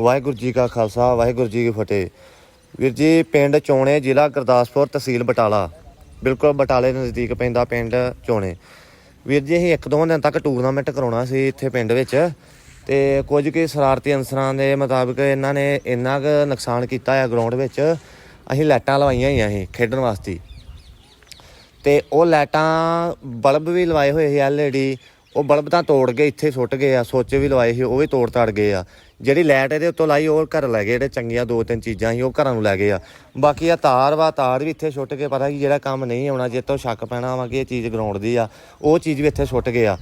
ਵਾਹਿਗੁਰੂ ਜੀ ਕਾ ਖਾਲਸਾ, ਵਾਹਿਗੁਰੂ ਜੀ ਕੀ ਫਤਿਹ। ਵੀਰ ਜੀ, ਪਿੰਡ ਚੋਣੇ ਜ਼ਿਲ੍ਹਾ ਗੁਰਦਾਸਪੁਰ ਤਹਿਸੀਲ ਬਟਾਲਾ। ਬਿਲਕੁਲ ਬਟਾਲੇ ਦੇ ਨਜ਼ਦੀਕ ਪੈਂਦਾ ਪਿੰਡ ਚੋਣੇ। ਵੀਰ ਜੀ, ਅਸੀਂ ਇੱਕ ਦੋ ਦਿਨ ਤੱਕ ਟੂਰਨਾਮੈਂਟ ਕਰਾਉਣਾ ਸੀ ਇੱਥੇ ਪਿੰਡ ਵਿੱਚ ਤੇ ਕੁਝ ਕੁ ਸ਼ਰਾਰਤੀ ਅਨਸਰਾਂ ਦੇ ਮੁਤਾਬਕ ਇਹਨਾਂ ਨੇ ਇੰਨਾ ਕੁ ਨੁਕਸਾਨ ਕੀਤਾ ਹੈ ਗਰਾਊਂਡ ਵਿੱਚ। ਅਸੀਂ ਲਾਈਟਾਂ ਲਵਾਈਆਂ ਹੋਈਆਂ ਸੀ ਖੇਡਣ ਵਾਸਤੇ। ਤੇ ਉਹ ਲਾਈਟਾਂ, ਬਲਬ ਵੀ ਲਵਾਏ ਹੋਏ ਸੀ ਐਲਈਡੀ ਉਹ ਬਲਬ ਤਾਂ ਤੋੜ ਕੇ ਇੱਥੇ ਸੁੱਟ ਗਏ ਆ, ਸੁੱਚ ਵੀ ਲਵਾਏ ਸੀ, ਉਹ ਵੀ ਤੋੜ ਤੜ ਗਏ ਆ। ਜਿਹੜੀ ਲਾਈਟ ਇਹਦੇ ਉੱਤੋਂ ਲਾਈ, ਉਹ ਘਰ ਲੈ ਗਏ, ਜਿਹੜੇ ਚੰਗੀਆਂ ਦੋ ਤਿੰਨ ਚੀਜ਼ਾਂ ਸੀ, ਉਹ ਘਰਾਂ ਨੂੰ ਲੈ ਗਏ ਆ। ਬਾਕੀ ਆ ਤਾਰ ਵਾ, ਤਾਰ ਵੀ ਇੱਥੇ ਸੁੱਟ ਕੇ ਪਤਾ ਕਿ ਜਿਹੜਾ ਕੰਮ ਨਹੀਂ ਆਉਣਾ, ਜੇ ਤੋਂ ਸ਼ੱਕ ਪੈਣਾ ਵਾ ਕਿ ਇਹ ਚੀਜ਼ ਗਰਾਊਂਡ ਦੀ ਆ, ਉਹ ਚੀਜ਼ ਵੀ ਇੱਥੇ ਸੁੱਟ ਗਏ ਆ।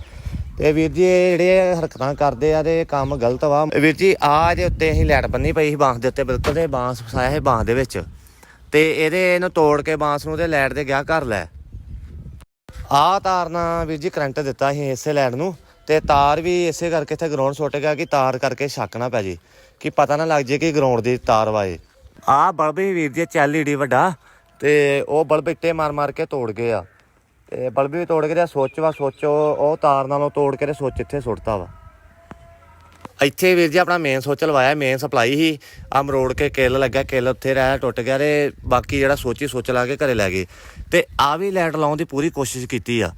ਤੇ ਵੀਰ ਜੀ, ਇਹ ਜਿਹੜੇ ਹਰਕਤਾਂ ਕਰਦੇ ਆ ਤੇ ਕੰਮ ਗਲਤ ਵਾ। ਵੀਰ ਜੀ ਆ ਦੇ ਉੱਤੇ ਅਸੀਂ ਲਾਈਟ ਬੰਨੀ ਪਈ ਸੀ ਬਾਂਸ ਦੇ ਉੱਤੇ, ਬਿਲਕੁਲ ਤੇ ਬਾਂਸ ਫਸਾਇਆ ਸੀ ਬਾਂਸ ਦੇ ਵਿੱਚ। ਤੇ ਇਹਦੇ ਇਹਨੂੰ ਤੋੜ ਕੇ ਬਾਂਸ ਨੂੰ ਤੇ ਲਾਈਟ ਦੇ ਗਿਆ ਘਰ ਲੈ। ਆਹ ਤਾਰ ਨਾਲ ਵੀਰ ਜੀ ਕਰੰਟ ਦਿੱਤਾ ਸੀ ਇਸੇ ਲਾਈਟ ਨੂੰ ਤੇ ਤਾਰ ਵੀ ਇਸੇ ਕਰਕੇ ਇੱਥੇ ਗਰਾਊਂਡ ਸੁੱਟ ਗਿਆ ਕਿ ਤਾਰ ਕਰਕੇ ਸ਼ੱਕ ਨਾ ਪੈ ਜੇ ਕਿ ਪਤਾ ਨਾ ਲੱਗ ਜੇ ਕਿ ਗਰਾਊਂਡ ਦੀ ਤਾਰ ਵਾਏ। ਆਹ ਬਲਬ ਹੀ ਵੀਰ ਜੀ ਐਲਈਡੀ ਵੱਡਾ। ਤੇ ਉਹ ਬਲਬ ਇੱਟੇ ਮਾਰ ਮਾਰ ਕੇ ਤੋੜ ਗਏ ਆ। ਤੇ ਬਲਬ ਵੀ ਤੋੜ ਕੇ ਤੇ ਸੁੱਚ ਵਾ ਸੁੱਚ ਉਹ ਤਾਰ ਨਾਲੋਂ ਤੋੜ ਕੇ ਤੇ ਸੁੱਚ ਇੱਥੇ ਸੁੱਟਤਾ ਵਾ। ਇੱਥੇ ਵੀਰ ਜੀ ਆਪਣਾ ਮੇਨ ਸੋਚ ਲਵਾਇਆ ਮੇਨ ਸਪਲਾਈ ਸੀ। ਆ ਮਰੋੜ ਕੇ ਕਿੱਲ ਲੱਗਾ, ਕਿੱਲ ਉੱਥੇ ਰਹਿ ਟੁੱਟ ਗਿਆ ਤੇ ਬਾਕੀ ਜਿਹੜਾ ਸੋਚੀ ਸੋਚ ਲਾ ਕੇ ਘਰੇ ਲੈ ਗਏ। ਤੇ ਆ ਵੀ ਲਾਈਟ ਲਾਉਣ ਦੀ ਪੂਰੀ ਕੋਸ਼ਿਸ਼ ਕੀਤੀ ਆ।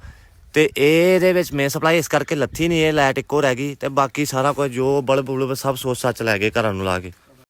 ਤੇ ਇਹਦੇ ਵਿੱਚ ਮੇਨ ਸਪਲਾਈ ਇਸ ਕਰਕੇ ਲੱਥੀ ਨਹੀਂ, ਇਹ ਲਾਈਟ ਇੱਕੋ ਰਹਿ ਗਈ ਤੇ ਬਾਕੀ ਸਾਰਾ ਕੁਝ ਜੋ ਬਲਬ ਬੁਲਬ ਸਭ ਸੋਚ ਸੱਚ ਲੈ ਗਏ ਘਰਾਂ ਨੂੰ ਲਾ ਕੇ।